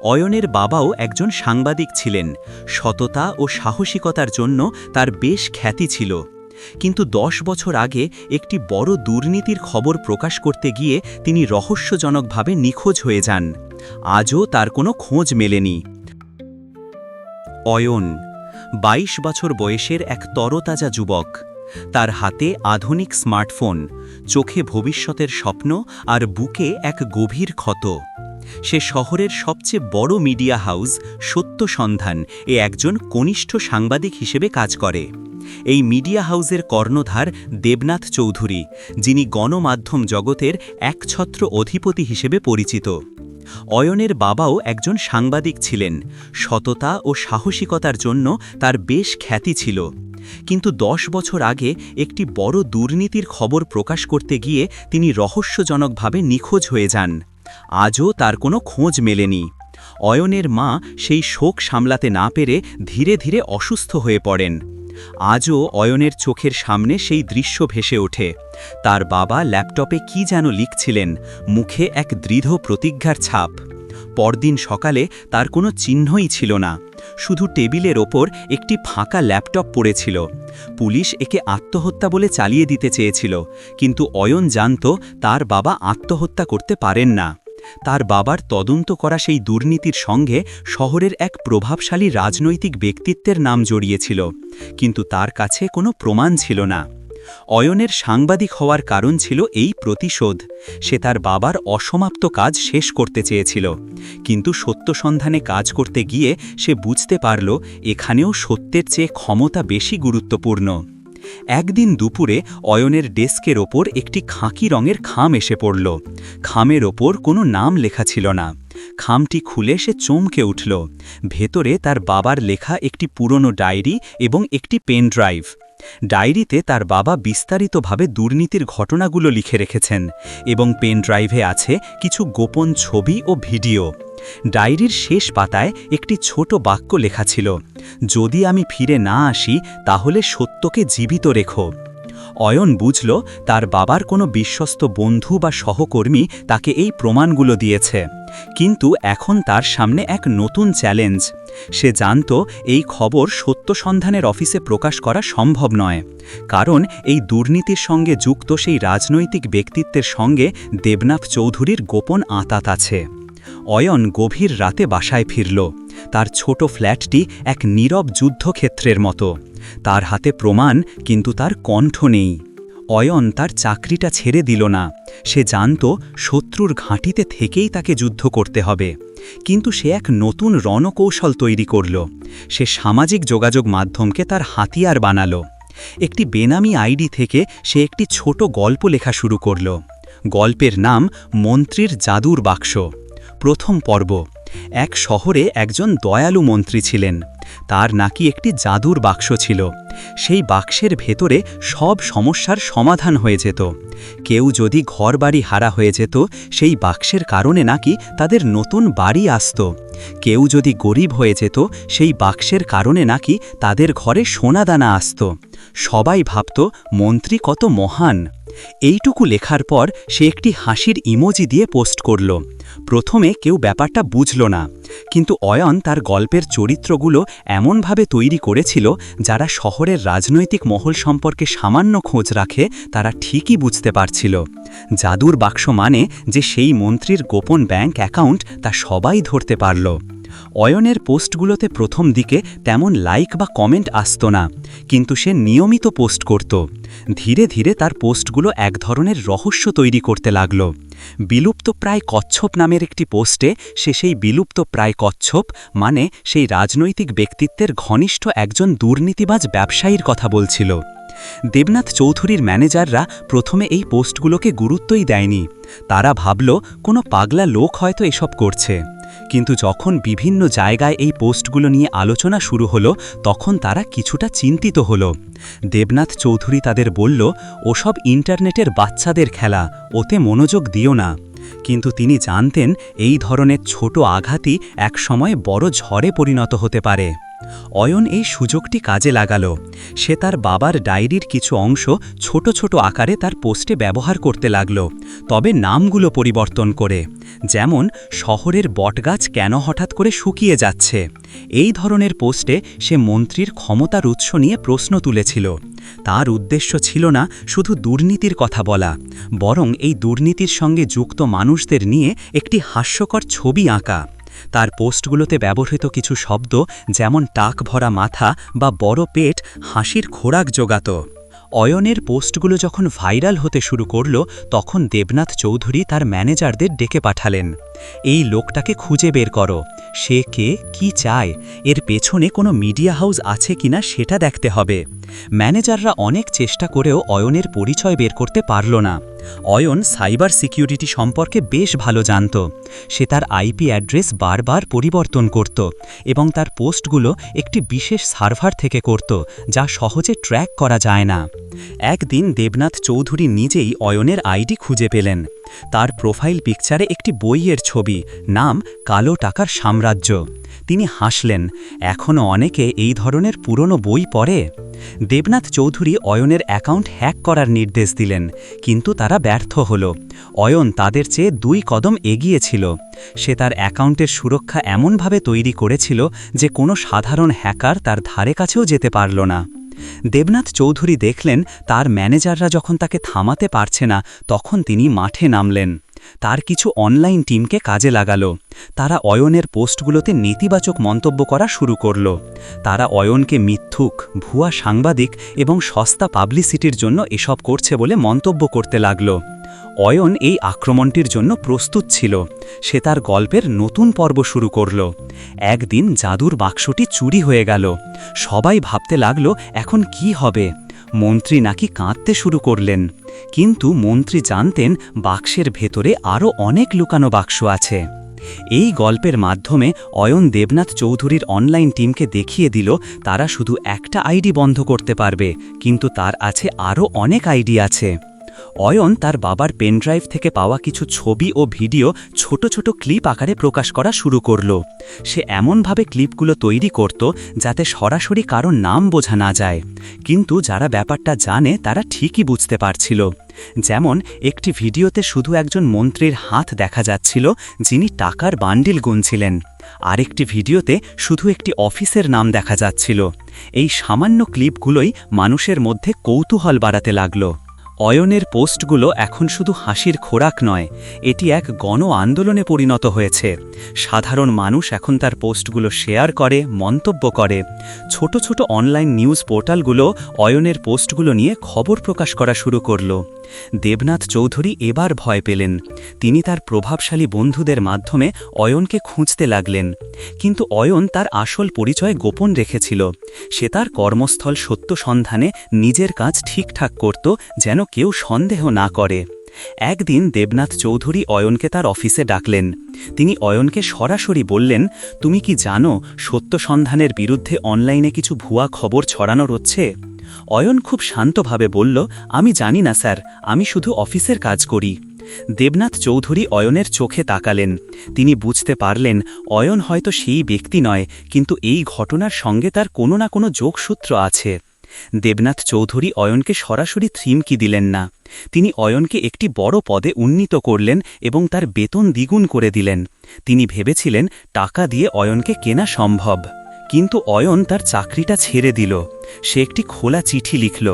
অয়নের বাবাও একজন সাংবাদিক ছিলেন। সততা ও সাহসিকতার জন্য তার বেশ খ্যাতি ছিল। কিন্তু দশ বছর আগে একটি বড় দুর্নীতির খবর প্রকাশ করতে গিয়ে তিনি রহস্যজনকভাবে নিখোঁজ হয়ে যান। আজও তার কোনো খোঁজ মেলেনি। অয়ন ২২ বছর বয়সের এক তরতাজা যুবক। তার হাতে আধুনিক স্মার্টফোন, চোখে ভবিষ্যতের স্বপ্ন আর বুকে এক গভীর ক্ষত। সে শহরের সবচেয়ে বড় মিডিয়া হাউস সত্য সন্ধান এ একজন কনিষ্ঠ সাংবাদিক হিসেবে কাজ করে। এই মিডিয়া হাউসের কর্ণধার দেবনাথ চৌধুরী, যিনি গণমাধ্যম জগতের একছত্র অধিপতি হিসেবে পরিচিত। অয়নের বাবাও একজন সাংবাদিক ছিলেন। সততা ও সাহসিকতার জন্য তার বেশ খ্যাতি ছিল। কিন্তু দশ বছর আগে একটি বড় দুর্নীতির খবর প্রকাশ করতে গিয়ে তিনি রহস্যজনকভাবে নিখোঁজ হয়ে যান। আজও তার কোনো খোঁজ মেলেনি। অয়নের মা সেই শোক সামলাতে না পেরে ধীরে ধীরে অসুস্থ হয়ে পড়েন। আজও অয়নের চোখের সামনে সেই দৃশ্য ভেসে ওঠে। তার বাবা ল্যাপটপে কি যেন লিখছিলেন, মুখে এক দৃঢ় প্রতিজ্ঞার ছাপ। পরদিন সকালে তার কোনো চিহ্নই ছিল না। শুধু টেবিলের ওপর একটি ফাঁকা ল্যাপটপ পড়েছিল। পুলিশ একে আত্মহত্যা বলে চালিয়ে দিতে চেয়েছিল, কিন্তু অয়ন জানত তার বাবা আত্মহত্যা করতে পারেন না। তার বাবার তদন্ত করা সেই দুর্নীতির সঙ্গে শহরের এক প্রভাবশালী রাজনৈতিক ব্যক্তিত্বের নাম জড়িয়েছিল, কিন্তু তার কাছে কোনো প্রমাণ ছিল না। অয়নের সাংবাদিক হওয়ার কারণ ছিল এই প্রতিশোধ। সে তার বাবার অসমাপ্ত কাজ শেষ করতে চেয়েছিল, কিন্তু সত্য সন্ধানে কাজ করতে গিয়ে সে বুঝতে পারল, এখানেও সত্যের চেয়ে ক্ষমতা বেশি গুরুত্বপূর্ণ। একদিন দুপুরে অয়নের ডেস্কের ওপর একটি খাঁকি রঙের খাম এসে পড়ল। খামের ওপর কোনো নাম লেখা ছিল না। খামটি খুলে সে চমকে উঠল। ভেতরে তার বাবার লেখা একটি পুরনো ডায়েরি এবং একটি পেন ড্রাইভ। ডায়েরিতে তার বাবা বিস্তারিতভাবে দুর্নীতির ঘটনাগুলো লিখে রেখেছেন এবং পেন ড্রাইভে আছে কিছু গোপন ছবি ও ভিডিও। ডায়েরির শেষ পাতায় একটি ছোট বাক্য লেখা ছিল, যদি আমি ফিরে না আসি, তাহলে সত্যকে জীবিত রেখো। অয়ন বুঝল, তার বাবার কোনো বিশ্বস্ত বন্ধু বা সহকর্মী তাকে এই প্রমাণগুলো দিয়েছে, কিন্তু এখন তার সামনে এক নতুন চ্যালেঞ্জ। সে জানত, এই খবর সত্য সন্ধানের অফিসে প্রকাশ করা সম্ভব নয়, কারণ এই দুর্নীতির সঙ্গে যুক্ত সেই রাজনৈতিক ব্যক্তিত্বের সঙ্গে দেবনাথ চৌধুরীর গোপন আঁতাত আছে। অয়ন গভীর রাতে বাসায় ফিরল। তার ছোট ফ্ল্যাটটি এক নীরব যুদ্ধক্ষেত্রের মতো। তার হাতে প্রমাণ, কিন্তু তার কণ্ঠ নেই। অয়ন তার চাকরিটা ছেড়ে দিল না। সে জানত শত্রুর ঘাঁটিতে থেকেই তাকে যুদ্ধ করতে হবে। কিন্তু সে এক নতুন রণকৌশল তৈরি করল। সে সামাজিক যোগাযোগ মাধ্যমকে তার হাতিয়ার বানালো। একটি বেনামি আইডি থেকে সে একটি ছোট গল্প লেখা শুরু করল। গল্পের নাম মন্ত্রীর জাদুর বাক্স। প্রথম পর্ব। এক শহরে একজন দয়ালু মন্ত্রী ছিলেন। তার নাকি একটি জাদুর বাক্স ছিল। সেই বাক্সের ভেতরে সব সমস্যার সমাধান হয়ে যেত। কেউ যদি ঘর বাড়ি হারা হয়ে যেত, সেই বাক্সের কারণে নাকি তাদের নতুন বাড়ি আসত। কেউ যদি গরিব হয়ে যেত, সেই বাক্সের কারণে নাকি তাদের ঘরে সোনাদানা আসত। সবাই ভাবত, মন্ত্রী কত মহান। এইটুকু লেখার পর সে একটি হাসির ইমোজি দিয়ে পোস্ট করল। প্রথমে কেউ ব্যাপারটা বুঝল না, কিন্তু অয়ন তার গল্পের চরিত্রগুলো এমনভাবে তৈরি করেছিল, যারা শহরের রাজনৈতিক মহল সম্পর্কে সামান্য খোঁজ রাখে তারা ঠিকই বুঝতে পারছিল। জাদুর বাক্স মানে যে সেই মন্ত্রীর গোপন ব্যাংক অ্যাকাউন্ট তা সবাই ধরতে পারল। অয়নের পোস্টগুলোতে প্রথম দিকে তেমন লাইক বা কমেন্ট আসত না, কিন্তু সে নিয়মিত পোস্ট করত। ধীরে ধীরে তার পোস্টগুলো এক ধরনের রহস্য তৈরি করতে লাগল। বিলুপ্ত প্রায় কচ্ছপ নামের একটি পোস্টে সে সেই বিলুপ্ত প্রায় কচ্ছপ মানে সেই রাজনৈতিক ব্যক্তিত্বের ঘনিষ্ঠ একজন দুর্নীতিবাজ ব্যবসায়ীর কথা বলছিল। দেবনাথ চৌধুরীর ম্যানেজাররা প্রথমে এই পোস্টগুলোকে গুরুত্বই দেয়নি। তারা ভাবল, কোনো পাগলা লোক হয়তো এসব করছে। কিন্তু যখন বিভিন্ন জায়গায় এই পোস্টগুলো নিয়ে আলোচনা শুরু হলো, তখন তারা কিছুটা চিন্তিত হলো। দেবনাথ চৌধুরী তাদের বলল, ওসব ইন্টারনেটের বাচ্চাদের খেলা, ওতে মনোযোগ দিও না। কিন্তু তিনি জানতেন, এই ধরনের ছোট আঘাতই একসময় বড় ঝড়ে পরিণত হতে পারে। অয়ন এই সুযোগটি কাজে লাগালো। সে তার বাবার ডায়েরির কিছু অংশ ছোট ছোট আকারে তার পোস্টে ব্যবহার করতে লাগল, তবে নামগুলো পরিবর্তন করে। যেমন, শহরের বটগাছ কেন হঠাৎ করে শুকিয়ে যাচ্ছে? এই ধরনের পোস্টে সে মন্ত্রীর ক্ষমতার উৎস নিয়ে প্রশ্ন তুলেছিল। তার উদ্দেশ্য ছিল না শুধু দুর্নীতির কথা বলা, বরং এই দুর্নীতির সঙ্গে যুক্ত মানুষদের নিয়ে একটি হাস্যকর ছবি আঁকা। তার পোস্টগুলোতে ব্যবহৃত কিছু শব্দ যেমন টাক ভরা মাথা বা বড় পেট হাসির খোরাক জোগাত। অয়নের পোস্টগুলো যখন ভাইরাল হতে শুরু করল, তখন দেবনাথ চৌধুরী তার ম্যানেজারদের ডেকে পাঠালেন। এই লোকটাকে খুঁজে বের করো। সে কে? কি চায়? এর পেছনে কোনো মিডিয়া হাউস আছে কিনা সেটা দেখতে হবে। ম্যানেজাররা অনেক চেষ্টা করেও অয়নের পরিচয় বের করতে পারল না। অয়ন সাইবার সিকিউরিটি সম্পর্কে বেশ ভালো জানত। সে তার আইপি অ্যাড্রেস বারবার পরিবর্তন করত এবং তার পোস্টগুলো একটি বিশেষ সার্ভার থেকে করত, যা সহজে ট্র্যাক করা যায় না। একদিন দেবনাথ চৌধুরী নিজেই অয়নের আইডি খুঁজে পেলেন। তার প্রোফাইল পিকচারে একটি বইয়ের ছবি, নাম কালো টাকার সাম্রাজ্য। তিনি হাসলেন এখনও অনেকে এই ধরনের পুরনো বই পড়ে? দেবনাথ চৌধুরী অয়নের অ্যাকাউন্ট হ্যাক করার নির্দেশ দিলেন, কিন্তু তারা ব্যর্থ হল। অয়ন তাদের চেয়ে দুই কদম এগিয়েছিল সে তার অ্যাকাউন্টের সুরক্ষা এমনভাবে তৈরি করেছিল যে কোনো সাধারণ হ্যাকার তার ধারে কাছেও যেতে পারল না। দেবনাথ চৌধুরী দেখলেন, তার ম্যানেজাররা যখন তাকে থামাতে পারছে না, তখন তিনি মাঠে নামলেন। তার কিছু অনলাইন টিমকে কাজে লাগালো। তারা অয়নের পোস্টগুলোতে নেতিবাচক মন্তব্য করা শুরু করল। তারা অয়নকে মিথ্যুক, ভুয়া সাংবাদিক এবং সস্তা পাবলিসিটির জন্য এসব করছে বলে মন্তব্য করতে লাগল। অয়ন এই আক্রমণটির জন্য প্রস্তুত ছিল। সে তার গল্পের নতুন পর্ব শুরু করল। একদিন জাদুর বাক্সটি চুরি হয়ে গেল। সবাই ভাবতে লাগল, এখন কি হবে? মন্ত্রী নাকি কাঁদতে শুরু করলেন। কিন্তু মন্ত্রী জানতেন বাক্সের ভেতরে আরও অনেক লুকানো বাক্স আছে। এই গল্পের মাধ্যমে অয়ন দেবনাথ চৌধুরীর অনলাইন টিমকে দেখিয়ে দিল, তারা শুধু একটা আইডি বন্ধ করতে পারবে, কিন্তু তার আছে আরও অনেক আইডি আছে। অয়ন তার বাবার পেনড্রাইভ থেকে পাওয়া কিছু ছবি ও ভিডিও ছোট ছোট ক্লিপ আকারে প্রকাশ করা শুরু করল। সে এমনভাবে ক্লিপগুলো তৈরি করত যাতে সরাসরি কারও নাম বোঝা না যায়। কিন্তু যারা ব্যাপারটা জানে, তারা ঠিকই বুঝতে পারছিল। যেমন, একটি ভিডিওতে শুধু একজন মন্ত্রীর হাত দেখা যাচ্ছিল, যিনি টাকার বান্ডিল গুনছিলেন। আরেকটি ভিডিওতে শুধু একটি অফিসের নাম দেখা যাচ্ছিল। এই সামান্য ক্লিপগুলোই মানুষের মধ্যে কৌতূহল বাড়াতে লাগল। অয়নের পোস্টগুলো এখন শুধু হাসির খোরাক নয়, এটি এক গণ আন্দোলনে পরিণত হয়েছে। সাধারণ মানুষ এখন তার পোস্টগুলো শেয়ার করে, মন্তব্য করে। ছোট ছোট অনলাইন নিউজ পোর্টালগুলো অয়নের পোস্টগুলো নিয়ে খবর প্রকাশ করা শুরু করল। দেবনাথ চৌধুরী এবার ভয় পেলেন। তিনি তার প্রভাবশালী বন্ধুদের মাধ্যমে অয়নকে খুঁজতে লাগলেন। কিন্তু অয়ন তার আসল পরিচয় গোপন রেখেছিল। সে তার কর্মস্থল সত্য সন্ধানে নিজের কাজ ঠিকঠাক করত, যেন কেউ সন্দেহ না করে। একদিন দেবনাথ চৌধুরী অয়নকে তার অফিসে ডাকলেন। তিনি অয়নকে সরাসরি বললেন, তুমি কি জানো, সত্য সন্ধানের বিরুদ্ধে অনলাইনে কিছু ভুয়া খবর ছড়ানো হচ্ছে? অয়ন খুব শান্তভাবে বলল, আমি জানি না, স্যার, আমি শুধু অফিসের কাজ করি। দেবনাথ চৌধুরী অয়নের চোখে তাকালেন। তিনি বুঝতে পারলেন, অয়ন হয়তো সেই ব্যক্তি নয়, কিন্তু এই ঘটনার সঙ্গে তার কোনো না কোনো যোগসূত্র আছে। দেবনাথ চৌধুরী অয়নকে সরাসরি থ্রিমকি দিলেন না। তিনি অয়নকে একটি বড় পদে উন্নীত করলেন এবং তার বেতন দ্বিগুণ করে দিলেন। তিনি ভেবেছিলেন, টাকা দিয়ে অয়নকে কেনা সম্ভব। কিন্তু অয়ন তার চাকরিটা ছেড়ে দিল। সে একটি খোলা চিঠি লিখল,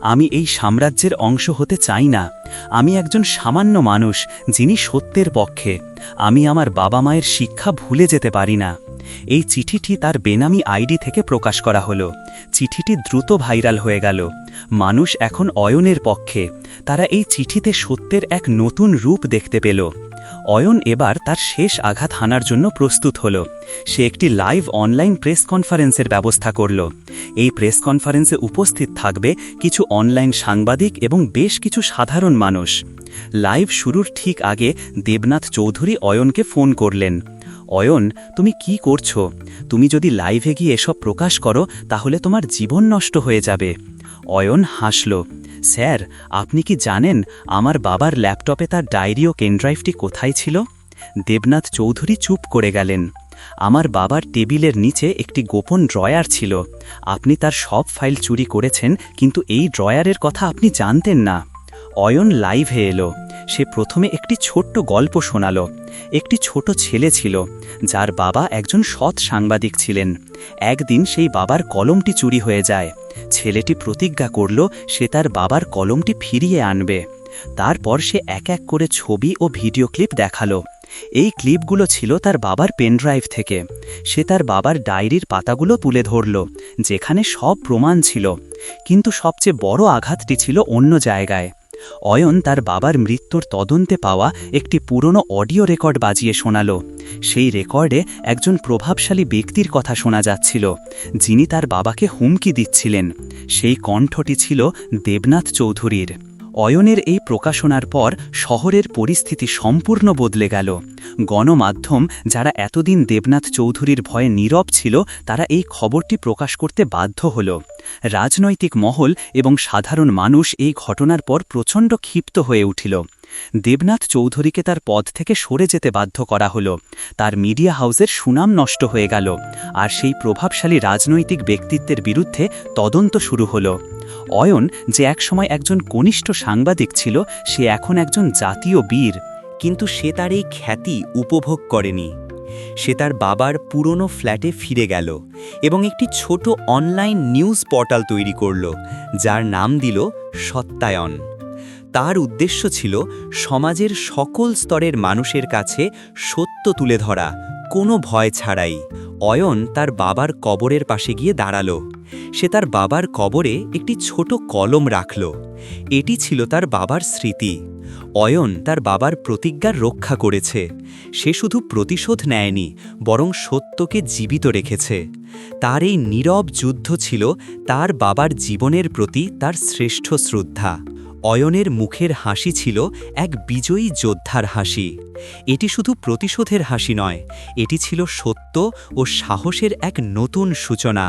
আমি এই সাম্রাজ্যের অংশ হতে চাই না। আমি একজন সামান্য মানুষ যিনি সত্যের পক্ষে। আমি আমার বাবা মায়ের শিক্ষা ভুলে যেতে পারি না। এই চিঠিটি তার বেনামি আইডি থেকে প্রকাশ করা হলো। চিঠিটি দ্রুত ভাইরাল হয়ে গেল। মানুষ এখন অয়নের পক্ষে। তারা এই চিঠিতে সত্যের এক নতুন রূপ দেখতে পেল। অয়ন এবার তার শেষ আঘাত হানার জন্য প্রস্তুত হল। সে একটি লাইভ অনলাইন প্রেস কনফারেন্সের ব্যবস্থা করল। এই প্রেস কনফারেন্সে উপস্থিত থাকবে কিছু অনলাইন সাংবাদিক এবং বেশ কিছু সাধারণ মানুষ। লাইভ শুরুর ঠিক আগে দেবনাথ চৌধুরী অয়নকে ফোন করলেন। অয়ন, তুমি কি করছ? তুমি যদি লাইভে গিয়ে এসব প্রকাশ করো, তাহলে তোমার জীবন নষ্ট হয়ে যাবে। অয়ন হাসল। স্যার, আপনি কি জানেন আমার বাবার ল্যাপটপে তার ডায়েরি ও কেনড্রাইভটি কোথায় ছিল? দেবনাথ চৌধুরী চুপ করে গেলেন। আমার বাবার টেবিলের নিচে একটি গোপন ড্রয়ার ছিল। আপনি তার সব ফাইল চুরি করেছেন, কিন্তু এই ড্রয়ারের কথা আপনি জানতেন না। অয়ন লাইভে এলো। সে প্রথমে একটি ছোট্ট গল্প শোনালো। একটি ছোট ছেলে ছিল, যার বাবা একজন সৎ সাংবাদিক ছিলেন। একদিন সেই বাবার কলমটি চুরি হয়ে যায়। ছেলেটি প্রতিজ্ঞা করল, সে তার বাবার কলমটি ফিরিয়ে আনবে। তারপর সে এক এক করে ছবি ও ভিডিও ক্লিপ দেখাল। এই ক্লিপগুলো ছিল তার বাবার পেনড্রাইভ থেকে। সে তার বাবার ডায়েরির পাতাগুলো তুলে ধরল, যেখানে সব প্রমাণ ছিল। কিন্তু সবচেয়ে বড় আঘাতটি ছিল অন্য জায়গায়। অয়ন তার বাবার মৃত্যুর তদন্তে পাওয়া একটি পুরনো অডিও রেকর্ড বাজিয়ে শোনাল। সেই রেকর্ডে একজন প্রভাবশালী ব্যক্তির কথা শোনা যাচ্ছিল, যিনি তার বাবাকে হুমকি দিচ্ছিলেন। সেই কণ্ঠটি ছিল দেবনাথ চৌধুরীর। অয়নের এই প্রকাশনার পর শহরের পরিস্থিতি সম্পূর্ণ বদলে গেল। গণমাধ্যম যারা এতদিন দেবনাথ চৌধুরীর ভয়ে নীরব ছিল, তারা এই খবরটি প্রকাশ করতে বাধ্য হল। রাজনৈতিক মহল এবং সাধারণ মানুষ এই ঘটনার পর প্রচণ্ড ক্ষিপ্ত হয়ে উঠিল। দেবনাথ চৌধুরীকে তার পদ থেকে সরে যেতে বাধ্য করা হলো। তার মিডিয়া হাউসের সুনাম নষ্ট হয়ে গেল, আর সেই প্রভাবশালী রাজনৈতিক ব্যক্তিত্বের বিরুদ্ধে তদন্ত শুরু হলো। অয়ন যে একসময় একজন কনিষ্ঠ সাংবাদিক ছিল, সে এখন একজন জাতীয় বীর, কিন্তু সে তার এই খ্যাতি উপভোগ করেনি। সে তার বাবার পুরনো ফ্ল্যাটে ফিরে গেল এবং একটি ছোট অনলাইন নিউজ পোর্টাল তৈরি করল, যার নাম দিল সত্যায়ন। তার উদ্দেশ্য ছিল সমাজের সকল স্তরের মানুষের কাছে সত্য তুলে ধরা, কোনো ভয় ছাড়াই। অয়ন তার বাবার কবরের পাশে গিয়ে দাঁড়াল। সে তার বাবার কবরে একটি ছোট কলম রাখল। এটি ছিল তার বাবার স্মৃতি। অয়ন তার বাবার প্রতিজ্ঞার রক্ষা করেছে। সে শুধু প্রতিশোধ নেয়নি, বরং সত্যকে জীবিত রেখেছে। তার এই নীরব যুদ্ধ ছিল তার বাবার জীবনের প্রতি তার শ্রেষ্ঠ শ্রদ্ধা। অয়নের মুখের হাসি ছিল এক বিজয়ী যোদ্ধার হাসি। এটি শুধু প্রতিশোধের হাসি নয়, এটি ছিল সত্য ও সাহসের এক নতুন সূচনা।